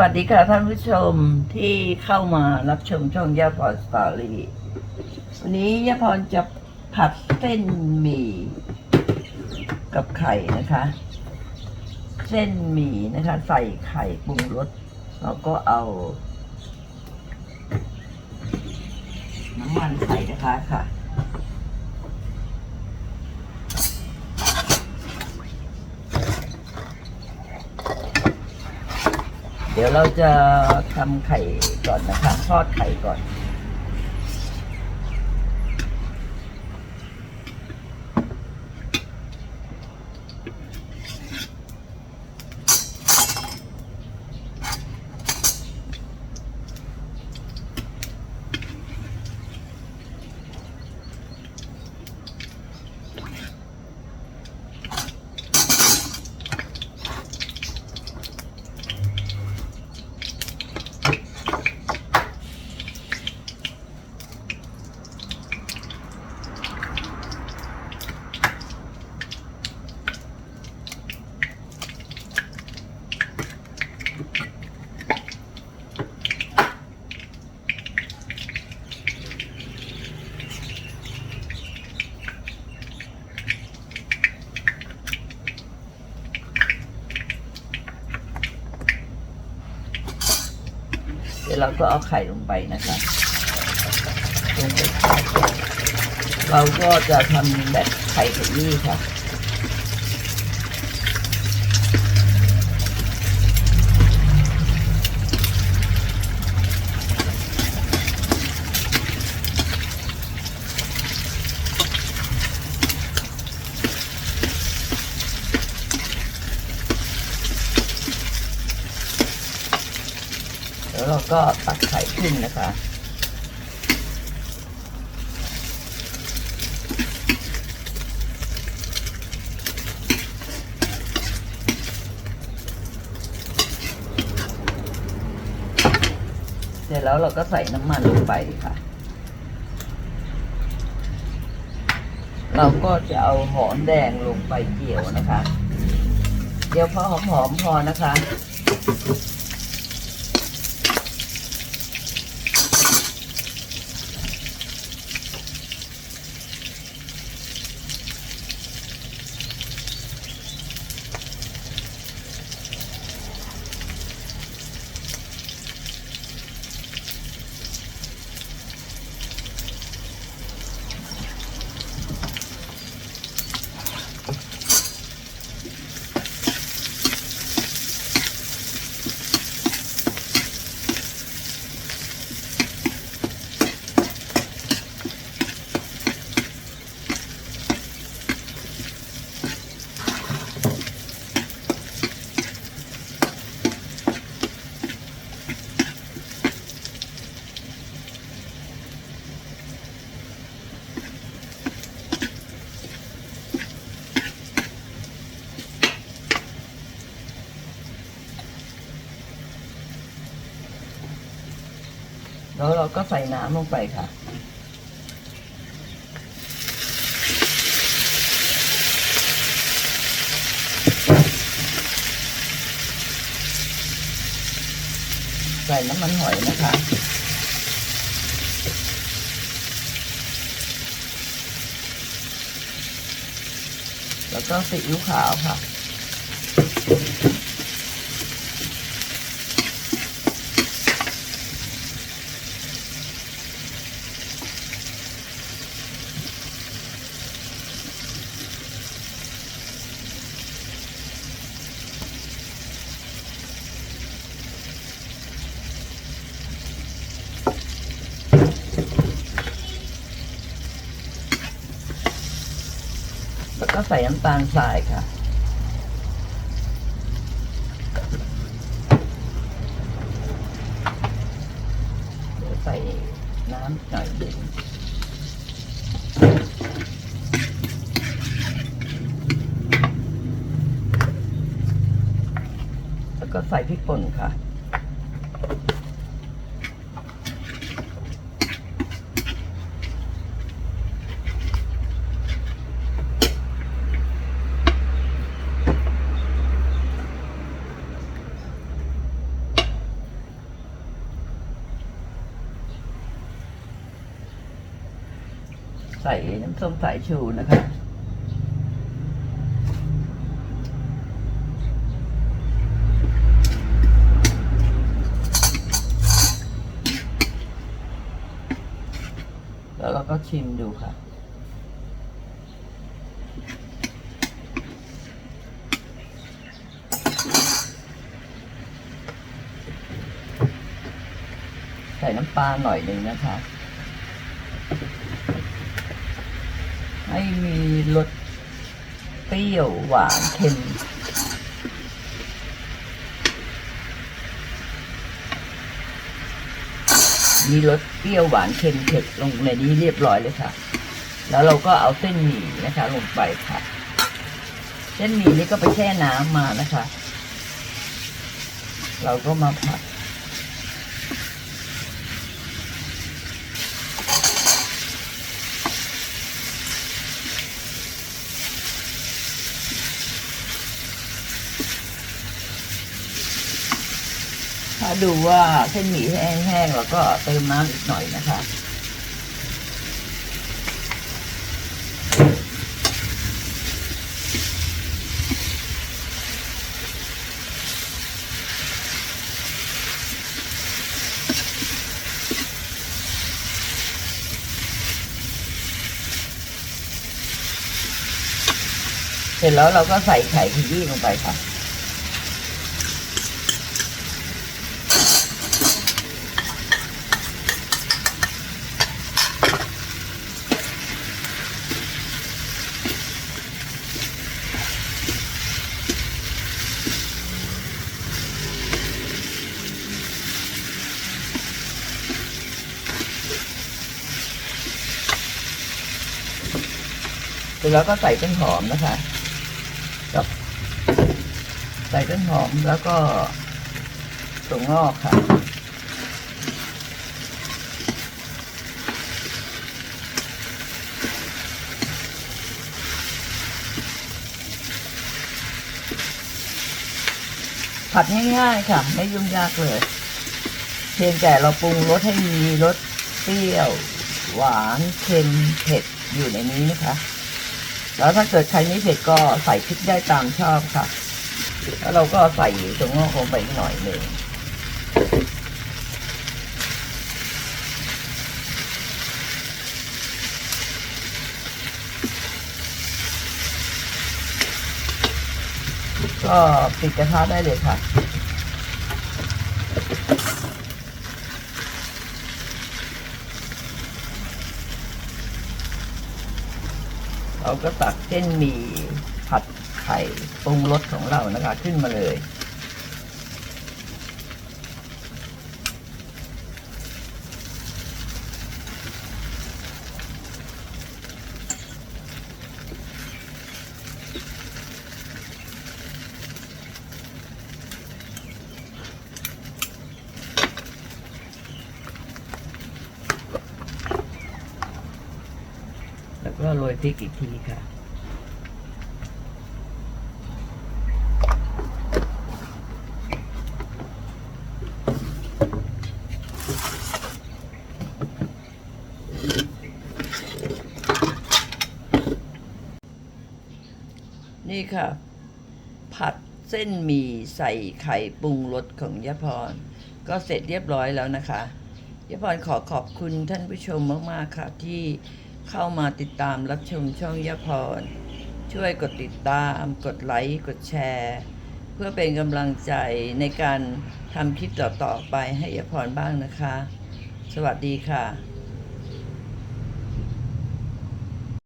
วัสดีค่ะท่านผู้ชมที่เข้ามารับชมช่องย่าพรสตอรี่วันนี้ย่าพรจะผัดเส้นหมี่กับไข่นะคะ เส้นหมี่นะคะ ใส่ไข่ปรุงรสแล้วก็เอา น้ำมันใส่นะคะค่ะ ดี๋ยวเราจะทำไข่ก่อนนะคะ ทอดไข่ก่อน ดี๋ยวเราก็เอาไข่ลงไปนะคะลงไปเราก็จะทำแบบไข่ขยี้ค่ะรา ก็ตักไข่ขึ้นนะคะ เสร็จแล้วเราก็ใส่น้ำมันลงไปค่ะ เราก็จะเอาหอมแดงลงไปเกี่ยวนะคะ เดี๋ยวพอหอมๆพอนะคะ แล้วเราก็ใส่น้ำลงไปค่ะ ใส่น้ำมันหอยนะคะแล้วก็ซีอิ๊วขาวค่ะ แล้วก็ใส่น้ำตาลทรายค่ะ ใส่น้ำหน่อยหนึงแล้วก็ใส่พริกป่นค่ะ ใส่น้ำส้มสายชูนะคะแล้วเราก็ชิมดูค่ะ ใส่น้ำปลาหน่อยหนึ่งนะคะ ให้มีรสเปรี้ยวหวานเค็มมีรสเปรี้ยวหวานเค็มเผ็ดลงในนี้เรียบร้อยเลยค่ะ แล้วเราก็เอาเส้นหมี่นะคะ ลงไปค่ะ เส้นหมี่นี่ก็ไปแช่น้ำมานะคะ เราก็มาผัดาดูว่าเส้นหมี่แห้งๆเราก็เติมน้ำอีกหน่อยนะคะเสร็จแล้วเราก็ใส่ไข่ขยี้ลงไปค่ะ สร็จแล้วก็ใส่ต้นหอมนะคะกับใส่ต้นหอมแล้วก็ถั่วงอกค่ะ ผัดง่ายๆค่ะ ไม่ยุ่งยากเลยเพียงแต่เราปรุงรสให้มีรสเปรี้ยว หวานเค็มเผ็ดอยู่ในนี้นะคะ แล้วถ้าเกิดใครไม่เผ็ดก็ใส่พริกได้ตามชอบค่ะ แล้วเราก็ใส่ถั่วงอกลงไปหน่อยหนึ่งก็ปิดกระทะได้เลยค่ะ เราก็ตักเส้นหมี่ผัดไข่ปรุงรสของเรานะคะ ขึ้นมาเลย แล้วก็โรยพริกอีกทีค่ะ นี่ค่ะ ผัดเส้นหมี่ใส่ไข่ปรุงรสของยะพร ก็เสร็จเรียบร้อยแล้วนะคะยะพรขอขอบคุณท่านผู้ชมมาก ๆ ค่ะที่ เข้ามาติดตามรับชมช่องยะพร ช่วยกดติดตาม กดไลค์กดแชร์ เพื่อเป็นกำลังใจในการทำคลิปต่อๆไปให้ยะพรบ้างนะคะ สวัสดีค่ะ